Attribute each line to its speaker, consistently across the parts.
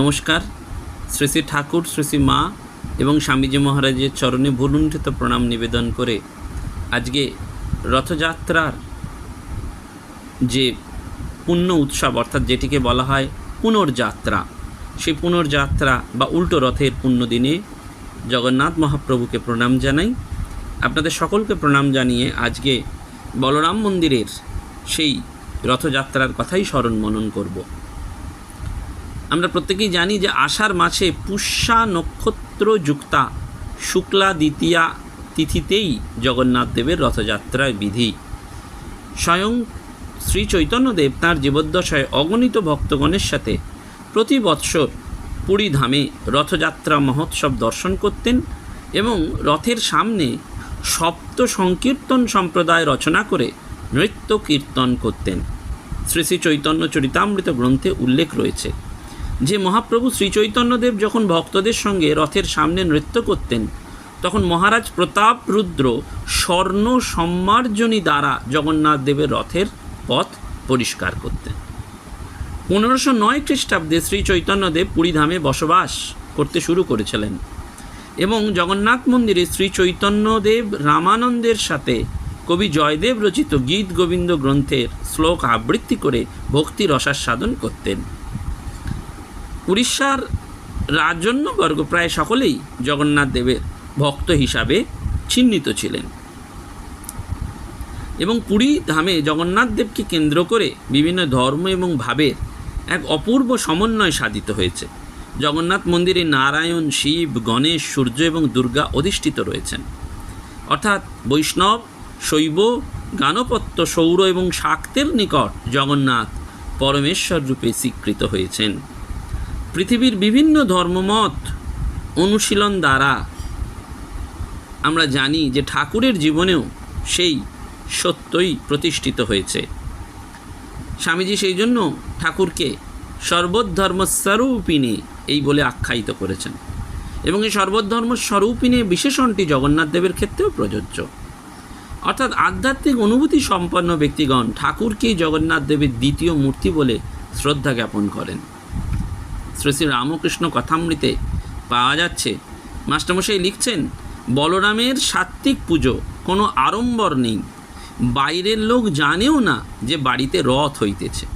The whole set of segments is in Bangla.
Speaker 1: নমস্কার। শ্রী শ্রী ঠাকুর, শ্রী শ্রী মা এবং স্বামীজি মহারাজের চরণে ভুলুণ্ঠিত প্রণাম নিবেদন করে আজকে রথযাত্রার যে পুণ্য উৎসব, অর্থাৎ যেটিকে বলা হয় পুনর্যাত্রা, সেই পুনর্যাত্রা বা উল্টো রথের পুণ্য দিনে জগন্নাথ মহাপ্রভুকে প্রণাম জানাই। আপনাদের সকলকে প্রণাম জানিয়ে আজকে বলরাম মন্দিরের সেই রথযাত্রার কথাই স্মরণ মনন করব। আমরা প্রত্যেকেই জানি যে আষাঢ় মাসে পুষ্যা নক্ষত্র যুক্তা, শুক্লা দ্বিতীয়া তিথিতেই জগন্নাথ দেবের রথযাত্রার বিধি। স্বয়ং শ্রী চৈতন্যদেব তাঁর জীবদ্দশায় অগণিত ভক্তগণের সাথে প্রতি বৎসর পুরী ধামে রথযাত্রা মহোৎসব দর্শন করতেন এবং রথের সামনে সপ্ত সংকীর্তন সম্প্রদায় রচনা করে নৃত্য কীর্তন করতেন। শ্রী শ্রী চৈতন্য চরিতামৃত গ্রন্থে উল্লেখ রয়েছে যে মহাপ্রভু শ্রী চৈতন্যদেব যখন ভক্তদের সঙ্গে রথের সামনে নৃত্য করতেন, তখন মহারাজ প্রতাপ রুদ্র স্বর্ণ সম্মার্জনী দ্বারা জগন্নাথ দেবের রথের পথ পরিষ্কার করতেন। পনেরোশো নয় খ্রিস্টাব্দে শ্রী চৈতন্যদেব পুরীধামে বসবাস করতে শুরু করেছিলেন এবং জগন্নাথ মন্দিরে শ্রী চৈতন্যদেব রামানন্দের সাথে কবি জয়দেব রচিত গীত গোবিন্দ গ্রন্থের শ্লোক আবৃত্তি করে ভক্তি রসাস্বাদন করতেন। উড়িষ্যার রাজন্যবর্গ প্রায় সকলেই জগন্নাথ দেবের ভক্ত হিসাবে চিহ্নিত ছিলেন। এবং পুরী ধামে জগন্নাথ দেবকে কেন্দ্র করে বিভিন্ন ধর্ম এবং ভাবের এক অপূর্ব সমন্বয় সাধিত হয়েছে। জগন্নাথ মন্দিরে নারায়ণ, শিব, গণেশ, সূর্য এবং দুর্গা অধিষ্ঠিত রয়েছেন। অর্থাৎ বৈষ্ণব, শৈব, গানপত্য, সৌর এবং শাক্তের নিকট জগন্নাথ পরমেশ্বর রূপে স্বীকৃত হয়েছেন। পৃথিবীর বিভিন্ন ধর্মমত অনুশীলন দ্বারা আমরা জানি যে ঠাকুরের জীবনেও সেই সত্যই প্রতিষ্ঠিত হয়েছে। স্বামীজি সেই জন্য ঠাকুরকে সর্বধর্মস্বরূপিণী এই বলে আখ্যায়িত করেছেন এবং এই সর্বধর্ম স্বরূপিণী বিশেষণটি জগন্নাথ দেবের ক্ষেত্রেও প্রযোজ্য। অর্থাৎ আধ্যাত্মিক অনুভূতি সম্পন্ন ব্যক্তিগণ ঠাকুরকেই জগন্নাথ দেবের দ্বিতীয় মূর্তি বলে শ্রদ্ধা জ্ঞাপন করেন। শ্রী শ্রী রামকৃষ্ণ কথামৃতে পাওয়া যাচ্ছে। মাস্টারমশাই লিখছেন, বলরামের সাত্ত্বিক পুজো কোনো আড়ম্বর নেই। বাইরের লোক জানেও না যে বাড়িতে রথ হইতেছে।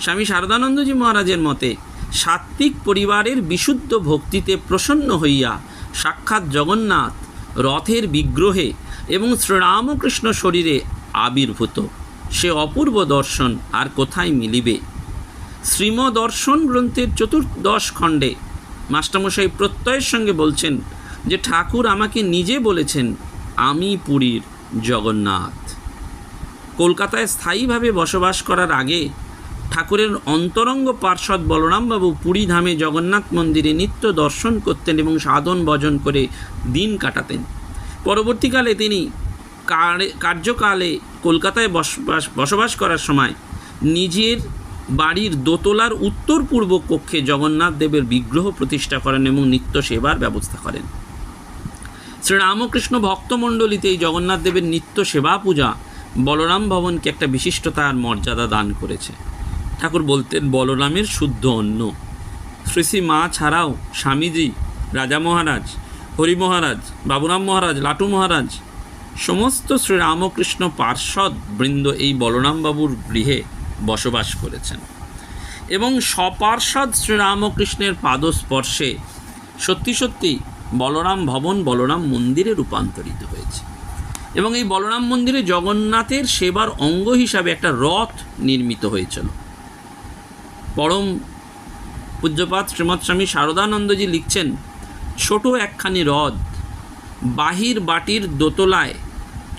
Speaker 1: স্বামী শারদানন্দজি মহারাজের মতে, সাত্ত্বিক পরিবারের বিশুদ্ধ ভক্তিতে প্রসন্ন হইয়া সাক্ষাৎ জগন্নাথ রথের বিগ্রহে এবং শ্রীরামকৃষ্ণ শরীরে আবির্ভূত। সে অপূর্ব দর্শন আর কোথায় মিলিবে? শ্রীমদর্শন গ্রন্থের চতুর্দশ খণ্ডে মাস্টারমশাই প্রত্যয়ের সঙ্গে বলছেন যে ঠাকুর আমাকে নিজে বলেছেন, আমি পুরীর জগন্নাথ। কলকাতায় স্থায়ীভাবে বসবাস করার আগে ঠাকুরের অন্তরঙ্গ পার্ষদ বলরামবাবু পুরী ধামে জগন্নাথ মন্দিরে নিত্য দর্শন করতেন এবং সাধন ভজন করে দিন কাটাতেন। পরবর্তীকালে তিনি কার্যকালে কলকাতায় বসবাস বসবাস করার সময় নিজের বাড়ির দোতলার উত্তর পূর্ব কক্ষে জগন্নাথ দেবের বিগ্রহ প্রতিষ্ঠা করেন এবং নিত্য সেবার ব্যবস্থা করেন। শ্রীরামকৃষ্ণ ভক্তমণ্ডলীতে এই জগন্নাথ দেবের নিত্য সেবা পূজা বলরাম ভবনকে একটা বিশিষ্টতা আর মর্যাদা দান করেছে। ঠাকুর বলতেন, বলরামের শুদ্ধ অন্ন। শ্রী শ্রী মা ছাড়াও স্বামীজি, রাজা মহারাজ, হরি মহারাজ, বাবুরাম মহারাজ, লাটু মহারাজ, সমস্ত শ্রীরামকৃষ্ণ পার্ষদ বৃন্দ এই বলরামবাবুর গৃহে বসবাস করেছেন। এবং স্বপার্ষদ শ্রীরামকৃষ্ণের পাদস্পর্শে সত্যি সত্যি বলরাম ভবন বলরাম মন্দিরে রূপান্তরিত হয়েছে। এবং এই বলরাম মন্দিরে জগন্নাথের সেবার অঙ্গ হিসাবে একটা রথ নির্মিত হয়েছিল। পরম পূজ্যপাত শ্রীমৎ স্বামী শারদানন্দজি লিখছেন, ছোট একখানি হ্রদ বাহির বাটির দোতলায়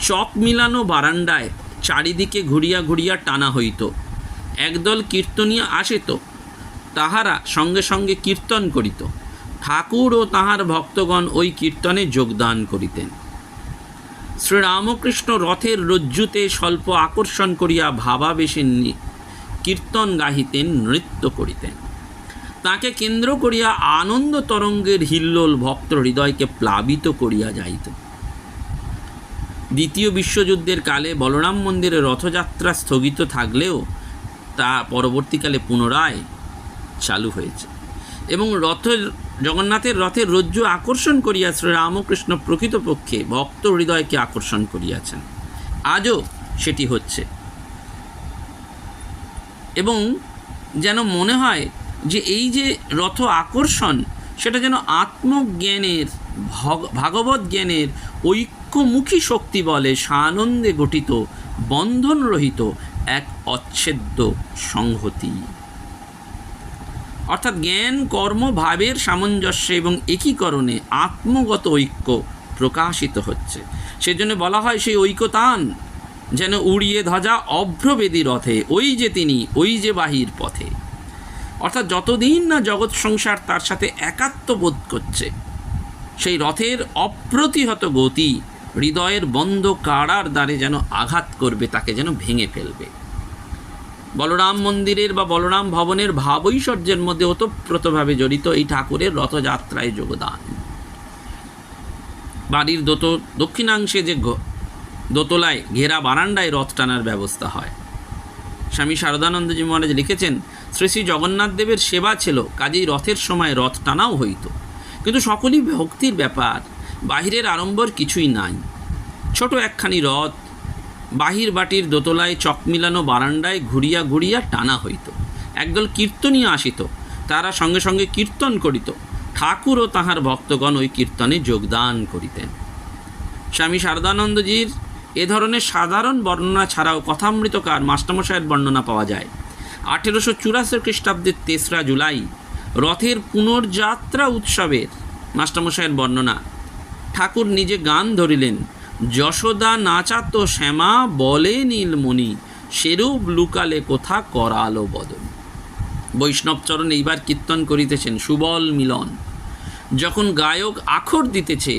Speaker 1: চক মিলানো বারান্দায় চারিদিকে ঘুরিয়া ঘুরিয়া টানা হইত। একদল কীর্তনিয়া আসিত, তাহারা সঙ্গে সঙ্গে কীর্তন করিত। ঠাকুর ও তাহার ভক্তগণ ওই কীর্তনে যোগদান করিতেন। শ্রীরামকৃষ্ণ রথের রজ্জুতে স্বল্প আকর্ষণ করিয়া ভাবাবেশে কীর্তন গাহিতেন, নৃত্য করিতেন। তাকে কেন্দ্র করিয়া আনন্দ তরঙ্গের হিল্লোল ভক্ত হৃদয়কে প্লাবিত করিয়া যাইত। দ্বিতীয় বিশ্বযুদ্ধের কালে বলরাম মন্দিরে রথযাত্রা স্থগিত থাকলেও তা পরবর্তীকালে পুনরায় চালু হয়েছে। এবং রথের, জগন্নাথের রথের রজ্জু আকর্ষণ করিয়া শ্রীরামকৃষ্ণ প্রকৃতপক্ষে ভক্ত হৃদয়কে আকর্ষণ করিয়াছেন। আজও সেটি হচ্ছে। এবং যেন মনে হয় যে এই যে রথ আকর্ষণ, সেটা যেন আত্মজ্ঞানের ভাগবত জ্ঞানের ঐক্যমুখী শক্তি বলে সানন্দে গঠিত, বন্ধনরহিত এক অচ্ছেদ্য সংহতি। অর্থাৎ জ্ঞান, কর্ম, ভাবের সামঞ্জস্য এবং একীকরণে আত্মগত ঐক্য প্রকাশিত হচ্ছে। সেজন্য বলা হয় সেই ঐক্যতান যেন উড়িয়ে ধ্বজা অভ্রবেদী রথে, ওই যে তিনি, ওই যে বাহির পথে। অর্থাৎ যতদিন না জগৎ সংসার তার সাথে একাত্ম বোধ করছে, সেই রথের অপ্রতিহত গতি হৃদয়ের বন্ধ কাড়ার দ্বারে যেন আঘাত করবে, তাকে যেন ভেঙে ফেলবে। বলরাম মন্দিরের বা বলরাম ভবনের ভাবৈশ্বর্যের মধ্যে ওতপ্রোতভাবে জড়িত এই ঠাকুরের রথযাত্রায় যোগদান। বাড়ির দোত, দক্ষিণাংশে যে দোতলায় ঘেরা বারান্দায় রথ টানার ব্যবস্থা হয়। স্বামী শারদানন্দজি মহারাজ লিখেছেন, শ্রী শ্রী জগন্নাথ দেবের সেবা ছিল, কাজেই রথের সময় রথ টানাও হইত। কিন্তু সকলই ভক্তির ব্যাপার। বাহিরের আড়ম্বর কিছুই নাই। ছোট একখানি রথ বাহির বাটির দোতলায় চক মিলানো বারান্দায় ঘুরিয়া ঘুরিয়া টানা হইত। একদল কীর্তনীয় আসিত, তারা সঙ্গে সঙ্গে কীর্তন করিত। ঠাকুর ও তাহার ভক্তগণ ওই কীর্তনে যোগদান করিতেন। স্বামী শারদানন্দজির এ ধরনের সাধারণ বর্ণনা ছাড়াও কথামৃতকার মাস্টারমশাইয়ের বর্ণনা পাওয়া যায়। আঠেরোশো চুরাশি খ্রিস্টাব্দের তেসরা জুলাই, রথের পুনর্যাত্রা উৎসবের মাস্টারমশাইয়ের বর্ণনা। ঠাকুর নিজে গান ধরিলেন। যশোদা নাচাত শ্যামা, বলে নীলমণি, সেরূপ লুকালে কোথা করালো বদন। বৈষ্ণবচরণ এইবার কীর্তন করিতেছেন, সুবল মিলন। যখন গায়ক আখর দিতেছে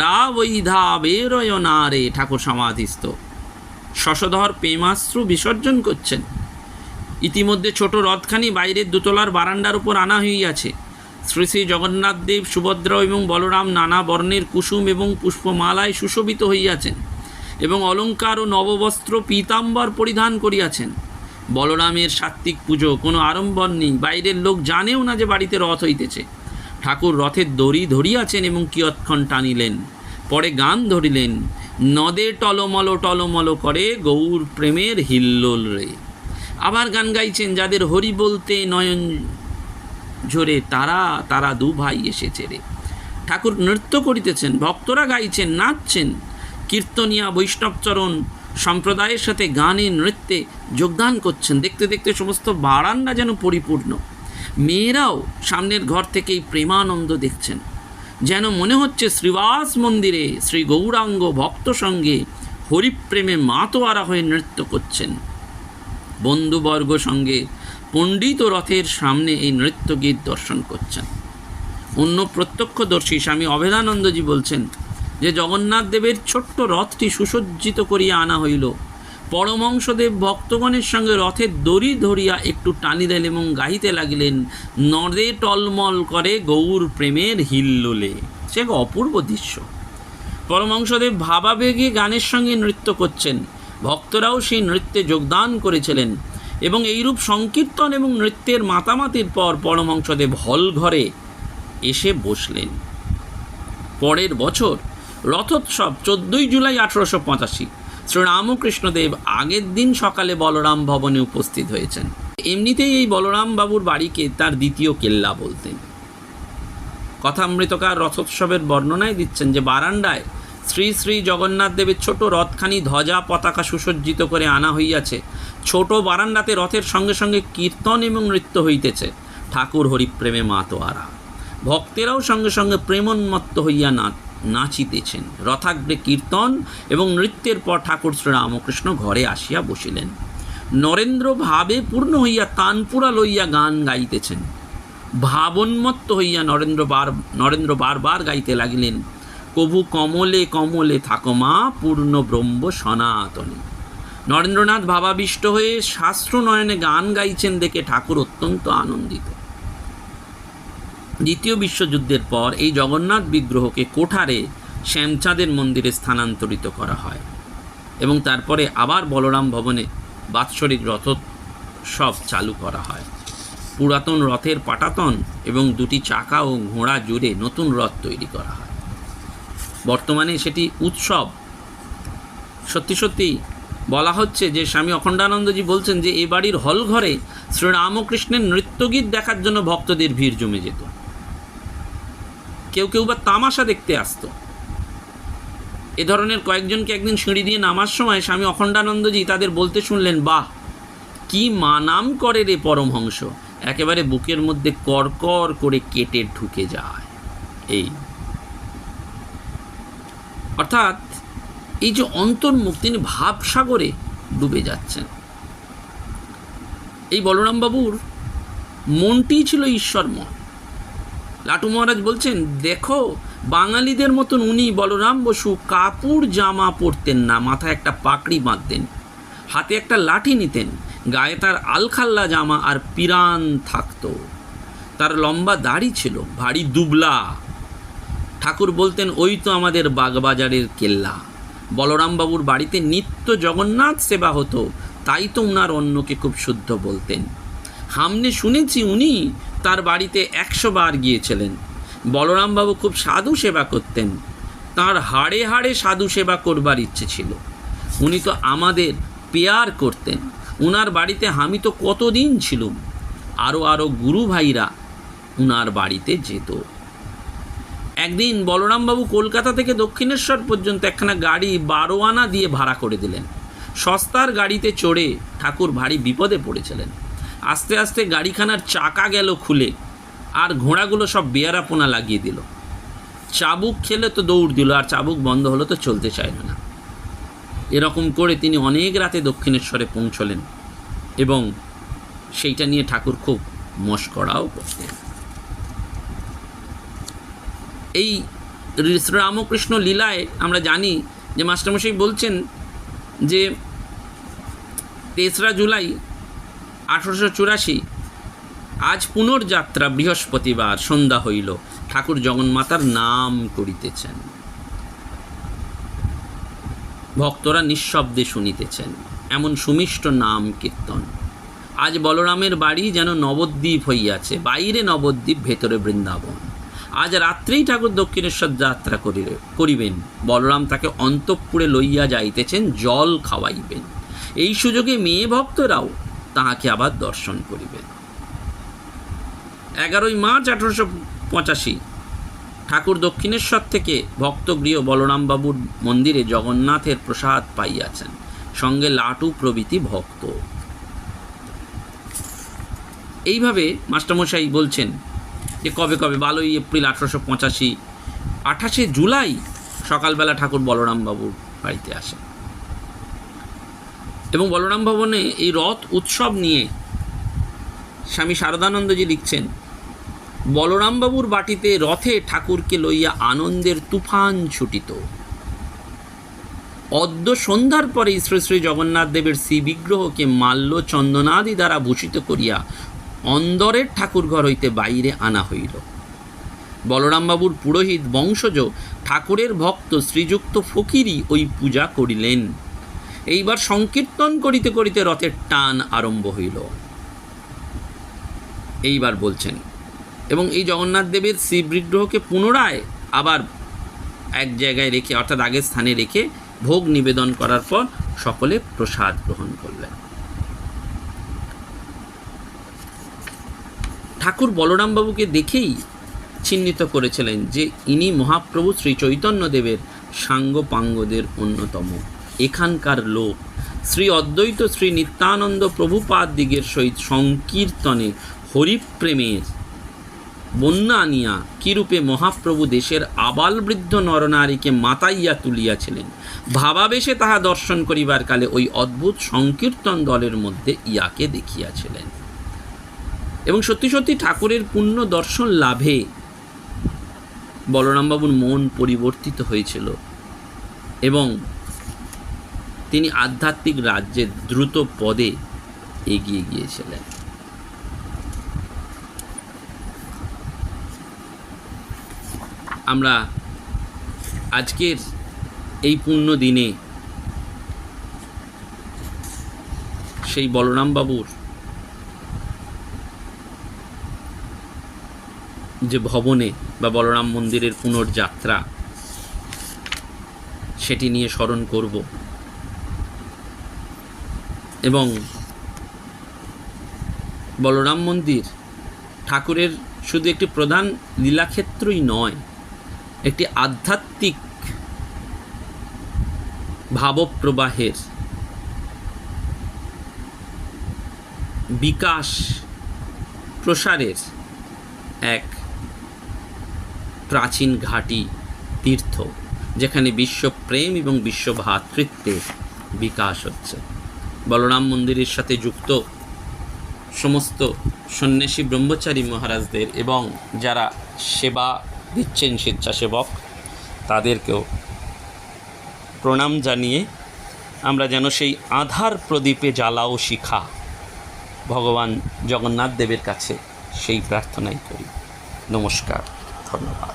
Speaker 1: রা বেরয় না রে ঠাকুর সমাধিস্থ। শশধর প্রেমাশ্রু বিসর্জন করছেন। ইতিমধ্যে ছোট রথখানি বাইরের দুতলার বারান্দার উপর আনা হইয়াছে। শ্রী শ্রী জগন্নাথ দেব, সুভদ্র এবং বলরাম নানা বর্ণের কুসুম এবং পুষ্পমালায় সুশোভিত হইয়াছেন এবং অলঙ্কার ও নববস্ত্র পীতাম্বর পরিধান করিয়াছেন। বলরামের সাত্ত্বিক পুজো কোনো আড়ম্বর নেই, বাইরের লোক জানেও না যে বাড়িতে রথ হইতেছে। ঠাকুর রথের দড়ি ধরিয়াছেন এবং কিয়ৎক্ষণ টানিলেন, পরে গান ধরিলেন, নদে টলমল টলমল করে গৌর প্রেমের হিল্লোল রে। আবার গান গাইছেন যাদের হরি বলতে নয়ন ঝরে তারা তারা দু ভাই এসেছে রে। ঠাকুর নৃত্য করিতেছেন, ভক্তরা গাইছেন, নাচছেন। কীর্তনিয়া বৈষ্ণবচরণ, সম্প্রদায়ের সাথে গানে, নৃত্যে যোগদান করছেন। দেখতে দেখতে সমস্ত বারান্দা যেন পরিপূর্ণ। মেয়েরাও সামনের ঘর থেকেই প্রেমানন্দ দেখছেন। যেন মনে হচ্ছে শ্রীবাস মন্দিরে শ্রী গৌরাঙ্গ ভক্ত সঙ্গে হরিপ্রেমে মাতোয়ারা হয়ে নৃত্য করছেন। বন্ধুবর্গ সঙ্গে পণ্ডিত রথের সামনে এই নৃত্যগীত দর্শন করছেন। অন্য প্রত্যক্ষদর্শী স্বামী অভেদানন্দজি বলছেন যে জগন্নাথ দেবের ছোট্ট রথটি সুসজ্জিত করিয়া আনা হইল। পরমংশদেব ভক্তগণের সঙ্গে রথের দড়ি ধরিয়া একটু টানিলেন এবং গাইতে লাগিলেন, নদে টলমল করে গৌর প্রেমের হিল্লোলে। সে অপূর্ব দৃশ্য। পরমংশদেব ভাবাবেগে গানের সঙ্গে নৃত্য করছেন। ভক্তরাও সেই নৃত্যে যোগদান করেছিলেন। এবং এইরূপ সংকীর্তন এবং নৃত্যের মাতামাতির পর পরমহংসদেব হল ঘরে এসে বসলেন। পরের বছর, রথোৎসব চোদ্দোই জুলাই আঠেরোশো পঁচাশি, শ্রীরামকৃষ্ণদেব আগের দিন সকালে বলরাম ভবনে উপস্থিত হয়েছেন। এমনিতেই এই বলরাম বাবুর বাড়িকে তার দ্বিতীয় কেল্লা বলতেন। কথামৃতকার রথোৎসবের বর্ণনায় দিচ্ছেন যে, বারান্দায় শ্রী শ্রী জগন্নাথ দেবের ছোট রথখানি ধ্বজা পতাকা সুসজ্জিত করে আনা হইয়াছে ছোট বারান্দাতে রথের সঙ্গে সঙ্গে কীর্তন এবং নৃত্য হইতেছে। ঠাকুর হরিপ্রেমে মাতোয়ারা। ভক্তেরাও সঙ্গে সঙ্গে প্রেমোন্মত্ত হইয়া না, নাচিতেছেন। রথাগ্রে কীর্তন এবং নৃত্যের পর ঠাকুর শ্রীরামকৃষ্ণ ঘরে আসিয়া বসিলেন। নরেন্দ্র ভাবে পূর্ণ হইয়া তানপুরা লইয়া গান গাইতেছেন। ভাবোন্মত্ত হইয়া নরেন্দ্র বার, নরেন্দ্র বারবার গাইতে লাগিলেন। কভু কমলে কমলে থাকো মা, পূর্ণ ব্রহ্ম সনাতনী। নরেন্দ্রনাথ ভাবাবিষ্ট হয়ে শাস্ত্র নয়নে গান গাইছেন দেখে ঠাকুর অত্যন্ত আনন্দিত। দ্বিতীয় বিশ্বযুদ্ধের পর এই জগন্নাথ বিগ্রহকে কোঠারে শ্যামচাঁদের মন্দিরে স্থানান্তরিত করা হয় এবং তারপরে আবার বলরাম ভবনে বাৎসরিক রথোৎসব চালু করা হয়। পুরাতন রথের পাটাতন এবং দুটি চাকা ও ঘোড়া জুড়ে নতুন রথ তৈরি করা হয়। বর্তমানে সেটি উৎসব সত্যি সত্যি বলা হচ্ছে যে স্বামী অখণ্ডানন্দজি বলছেন যে এ বাড়ির হল ঘরে শ্রীরামকৃষ্ণের নৃত্যগীত দেখার জন্য ভক্তদের ভিড় জমে যেত। কেউ কেউ বা তামাশা দেখতে আসতো। এ ধরনের কয়েকজনকে একদিন সিঁড়ি দিয়ে নামার সময় স্বামী অখণ্ডানন্দজি তাদের বলতে শুনলেন, বাহ, কি মানাম করে রে পরমহংস। একেবারে বুকের মধ্যে করকর করে কেটে ঢুকে যায়। এই। অর্থাৎ এই যে অন্তর্মুখ, তিনি ভাবসাগরে ডুবে যাচ্ছেন। এই বলরামবাবুর মনটি ছিল ঈশ্বরময়। লাটু মহারাজ বলছেন, দেখো, বাঙালিদের মতন উনি বলরাম বসু কাপড় জামা পরতেন না, মাথায় একটা পাকড়ি বাঁধতেন, হাতে একটা লাঠি নিতেন, গায়ে তার আলখাল্লা জামা আর পিরান থাকতো। তার লম্বা দাড়ি ছিল, ভারী দুবলা। ঠাকুর বলতেন, ওই তো আমাদের বাগবাজারের কেল্লা। বলরামবাবুর বাড়িতে নিত্য জগন্নাথ সেবা হতো, তাই তো উনার অন্যকে খুব শুদ্ধ বলতেন। হামনে শুনেছি উনি তার বাড়িতে একশো বার গিয়েছিলেন। বলরামবাবু খুব সাধু সেবা করতেন। তার হাড়ে হাড়ে সাধু সেবা করবার ইচ্ছে ছিল। উনি তো আমাদের পেয়ার করতেন। উনার বাড়িতে আমি তো কতদিন ছিলুম। আরও আরও গুরু ভাইরা উনার বাড়িতে যেত। একদিন বলরামবাবু কলকাতা থেকে দক্ষিণেশ্বর পর্যন্ত একখানা গাড়ি বারো আনা দিয়ে ভাড়া করে দিলেন। সস্তার গাড়িতে চড়ে ঠাকুর ভারী বিপদে পড়েছিলেন। আস্তে আস্তে গাড়িখানার চাকা গেল খুলে, আর ঘোড়াগুলো সব বেয়ারাপোনা লাগিয়ে দিল। চাবুক খেলে তো দৌড় দিল, আর চাবুক বন্ধ হলো তো চলতে চাইল না। এরকম করে তিনি অনেক রাতে দক্ষিণেশ্বরে পৌঁছলেন এবং সেইটা নিয়ে ঠাকুর খুব মস্করাও করতেন। এই শ্রীরামকৃষ্ণ লীলায় আমরা জানি যে মাস্টারমশাই বলছেন যে তেসরা জুলাই আঠারোশো চুরাশি, আজ পুনর্যাত্রা বৃহস্পতিবার, সন্ধ্যা হইল। ঠাকুর জগন্মাতার নাম করিতেছেন। ভক্তরা নিঃশব্দে শুনিতেছেন, এমন সুমিষ্ট নাম কীর্তন। আজ বলরামের বাড়ি যেন নবদ্বীপ হইয়াছে, বাইরে নবদ্বীপ, ভেতরে বৃন্দাবন। আজ রাত্রেই ঠাকুর দক্ষিণেশ্বর যাত্রা করিলে, করিবেন। বলরাম তাকে অন্তঃপুরে লইয়া যাইতেছেন, জল খাওয়াইবেন। এই সুযোগে মেয়ে ভক্তরাও তাহাকে আবার দর্শন করিবেন। এগারোই মার্চ আঠারোশো পঁচাশি, ঠাকুর দক্ষিণেশ্বর থেকে ভক্তগৃহ বলরামবাবুর মন্দিরে জগন্নাথের প্রসাদ পাইয়াছেন। সঙ্গে লাটু প্রভৃতি ভক্ত। এইভাবে মাস্টারমশাই বলছেন যে কবে কবে? বারোই এপ্রিল আঠারোশো পঁচাশি। আঠাশে জুলাই সকালবেলা ঠাকুর বলরামবাবুর বাড়িতে আসেন। এবং বলরাম ভবনে এই রথ উৎসব নিয়ে স্বামী শারদানন্দজি লিখছেন বলরামবাবুর বাটিতে রথে ঠাকুরকে লইয়া আনন্দের তুফান ছুটিত। অদ্য সন্ধ্যার পরে শ্রী শ্রী জগন্নাথ দেবের শ্রী বিগ্রহকে মাল্য চন্দনাদি দ্বারা ভূষিত করিয়া অন্দরের ঠাকুরঘর হইতে বাইরে আনা হইল। বলরামবাবুর পুরোহিত বংশজ ঠাকুরের ভক্ত শ্রীযুক্ত ফকিরই ওই পূজা করিলেন। এইবার সংকীর্তন করিতে করিতে রথের টান আরম্ভ হইল। এইবার বলছেন, এবং এই জগন্নাথ দেবের শ্রী বিগ্রহকে পুনরায় আবার এক জায়গায় রেখে, অর্থাৎ আগের স্থানে রেখে ভোগ নিবেদন করার পর সকলে প্রসাদ গ্রহণ করলেন। ঠাকুর বলরামবাবুকে দেখেই চিহ্নিত করেছিলেন যে ইনি মহাপ্রভু শ্রী চৈতন্যদেবের সাঙ্গ পাঙ্গদের অন্যতম। এখানকার লোক শ্রী অদ্বৈত শ্রী নিত্যানন্দ প্রভুপাদ দিগের সহিত সংকীর্তনে হরিপ্রেমের বন্যা আনিয়া কিরূপে মহাপ্রভু দেশের আবাল বৃদ্ধ নরনারীকে মাতাইয়া তুলিয়াছিলেন, ভাবাবেশে তাহা দর্শন করিবার কালে ওই অদ্ভুত সংকীর্তন দলের মধ্যে ইয়াকে দেখিয়াছিলেন। এবং সত্যি সত্যি ঠাকুরের পুণ্য দর্শন লাভে বলরামবাবুর মন পরিবর্তিত হয়েছিল এবং তিনি আধ্যাত্মিক রাজ্যের দ্রুত পদে এগিয়ে গিয়েছিলেন। আমরা আজকের এই পূর্ণ দিনে সেই বলরাম যে ভবনে বা বলরাম মন্দিরের পুনর্যাত্রা, সেটি নিয়ে স্মরণ করব। এবং বলরাম মন্দির ঠাকুরের শুধু একটি প্রধান লীলাক্ষেত্রই নয়, একটি আধ্যাত্মিক ভাবপ্রবাহের বিকাশ প্রসারের এক প্রাচীন ঘাঁটি তীর্থ, যেখানে বিশ্বপ্রেম এবং বিশ্ব ভ্রাতৃত্বের বিকাশ হচ্ছে। বলরাম মন্দিরের সাথে যুক্ত সমস্ত সন্ন্যাসী ব্রহ্মচারী মহারাজদের এবং যারা সেবা দিচ্ছেন স্বেচ্ছাসেবক, তাদেরকেও প্রণাম জানিয়ে আমরা যেন সেই আধার প্রদীপে জ্বালাও শিখা। ভগবান জগন্নাথ দেবের কাছে সেই প্রার্থনাই করি। নমস্কার, ধন্যবাদ।